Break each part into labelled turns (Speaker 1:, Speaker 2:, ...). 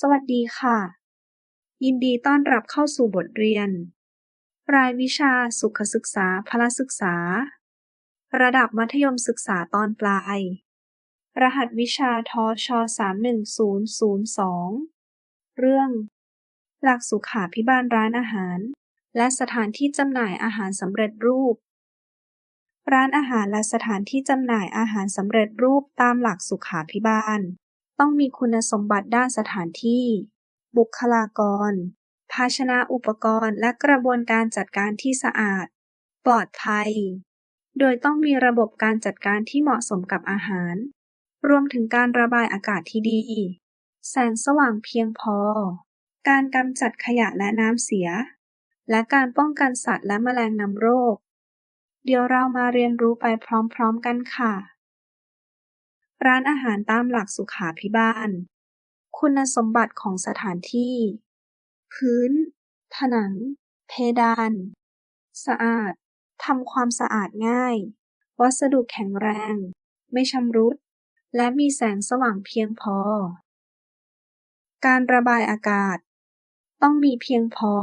Speaker 1: สวัสดีค่ะ ยินดีต้อนรับเข้าสู่บทเรียน รายวิชาสุขศึกษาพละศึกษา ระดับมัธยมศึกษาตอนปลาย รหัสวิชาทช 31002 เรื่อง หลักสุขาภิบาลร้านอาหาร และสถานที่จำหน่ายอาหารสำเร็จรูป ร้านอาหารและสถานที่จำหน่ายอาหารสำเร็จรูปตามหลักสุขาภิบาล ต้องมีคุณสมบัติด้านสถานที่ บุคลากร ภาชนะอุปกรณ์ และกระบวนการจัดการที่สะอาด ปลอดภัย โดยต้องมีระบบการจัดการที่เหมาะสมกับอาหาร รวมถึงการระบายอากาศที่ดี แสงสว่างเพียงพอ การกำจัดขยะและน้ำเสีย และการป้องกันสัตว์และแมลงนำโรค เดี๋ยวเรามาเรียนรู้ไปพร้อมๆกันค่ะ ร้านอาหารตามหลักสุขาภิบาล คุณสมบัติของสถานที่ พื้น ผนัง เพดาน สะอาด ทำความสะอาดง่าย วัสดุแข็งแรง ไม่ชำรุด และมีแสงสว่างเพียงพอ การระบายอากาศ ต้องมีเพียงพอ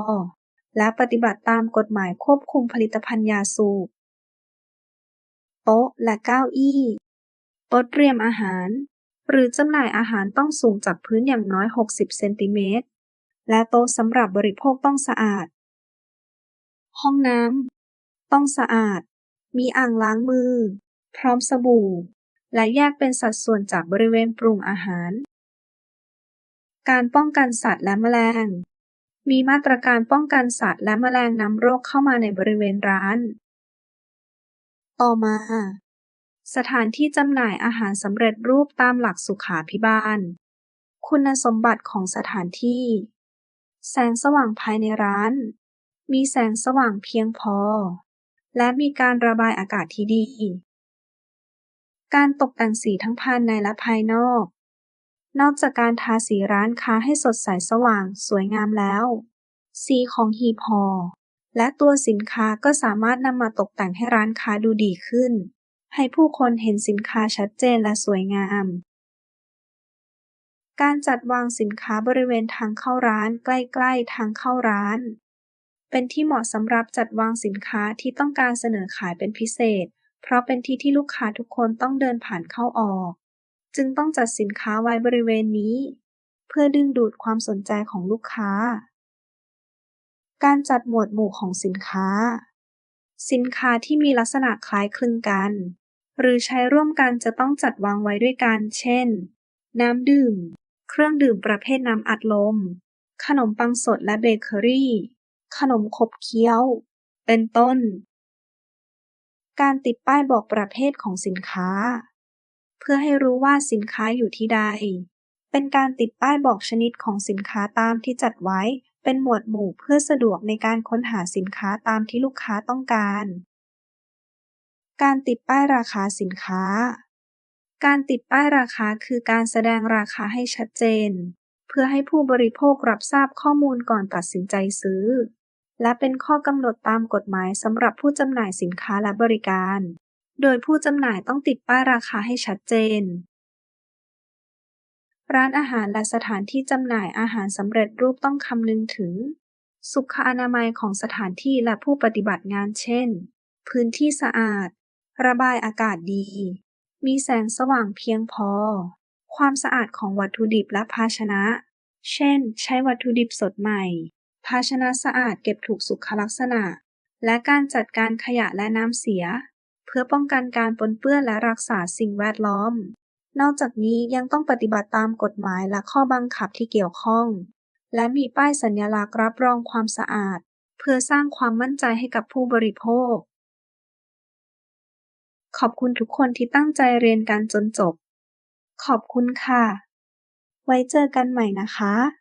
Speaker 1: และปฏิบัติตามกฎหมายควบคุมผลิตภัณฑ์ยาสูบโต๊ะและเก้าอี้ โต๊ะเตรียมอาหาร หรือจำหน่ายอาหารต้องสูงจากพื้นอย่างน้อย 60 เซนติเมตร และโต๊ะสำหรับบริโภคต้องสะอาด ห้องน้ำต้องสะอาด มีอ่างล้างมือ พร้อมสบู่ และแยกเป็นสัดส่วนจากบริเวณปรุงอาหาร การป้องกันสัตว์และแมลง มีมาตรการป้องกันสัตว์และแมลงนำโรคเข้ามาในบริเวณร้าน ต่อมา สถานที่จำหน่ายอาหารสำเร็จรูปตามหลักสุขาภิบาล คุณสมบัติของสถานที่ แสงสว่างภายในร้าน มีแสงสว่างเพียงพอ และมีการระบายอากาศที่ดี การตกแต่งสีทั้งภายในและภายนอก นอกจากการทาสีร้านค้าให้สดใสสว่างสวยงามแล้ว สีของหีบห่อและตัวสินค้าก็สามารถนำมาตกแต่งให้ร้านค้าดูดีขึ้น ให้ผู้คนเห็นสินค้าชัดเจนและสวยงาม การจัดวางสินค้าบริเวณทางเข้าร้านใกล้ๆทางเข้าร้าน เป็นที่เหมาะสำหรับจัดวางสินค้าที่ต้องการเสนอขายเป็นพิเศษ เพราะเป็นที่ที่ลูกค้าทุกคนต้องเดินผ่านเข้าออก จึงต้องจัดสินค้าไว้บริเวณนี้ เพื่อดึงดูดความสนใจของลูกค้า การจัดหมวดหมู่ของสินค้าสินค้าที่มีลักษณะคล้ายคลึงกัน หรือใช้ร่วมกันจะต้องจัดวางไว้ด้วยกัน เช่น น้ำดื่ม เครื่องดื่มประเภทน้ำอัดลม ขนมปังสดและเบเกอรี่ ขนมขบเคี้ยว เป็นต้น การติดป้ายบอกประเภทของสินค้า เพื่อให้รู้ว่าสินค้าอยู่ที่ใด เป็นการติดป้ายบอกชนิดของสินค้าตามที่จัดไว้เป็นหมวดหมู่เพื่อสะดวกในการค้นหาสินค้าตามที่ลูกค้าต้องการ การติดป้ายราคาสินค้า การติดป้ายราคาคือการแสดงราคาให้ชัดเจน เพื่อให้ผู้บริโภครับทราบข้อมูลก่อนตัดสินใจซื้อ และเป็นข้อกำหนดตามกฎหมายสำหรับผู้จำหน่ายสินค้าและบริการ โดยผู้จำหน่ายต้องติดป้ายราคาให้ชัดเจน ร้านอาหารและสถานที่จำหน่ายอาหารสำเร็จรูปต้องคำนึงถึง สุขอนามัยของสถานที่และผู้ปฏิบัติงานเช่นพื้นที่สะอาด ระบายอากาศดี มีแสงสว่างเพียงพอ ความสะอาดของวัตถุดิบและภาชนะ เช่น ใช้วัตถุดิบสดใหม่ ภาชนะสะอาดเก็บถูกสุขลักษณะ และการจัดการขยะและน้ำเสีย เพื่อป้องกันการปนเปื้อนและรักษาสิ่งแวดล้อม นอกจากนี้ยังต้องปฏิบัติตามกฎหมายและข้อบังคับที่เกี่ยวข้อง และมีป้ายสัญลักษณ์รับรองความสะอาด เพื่อสร้างความมั่นใจให้กับผู้บริโภค ขอบคุณทุกคนที่ตั้งใจเรียนกันจนจบ ขอบคุณค่ะ ไว้เจอกันใหม่นะคะ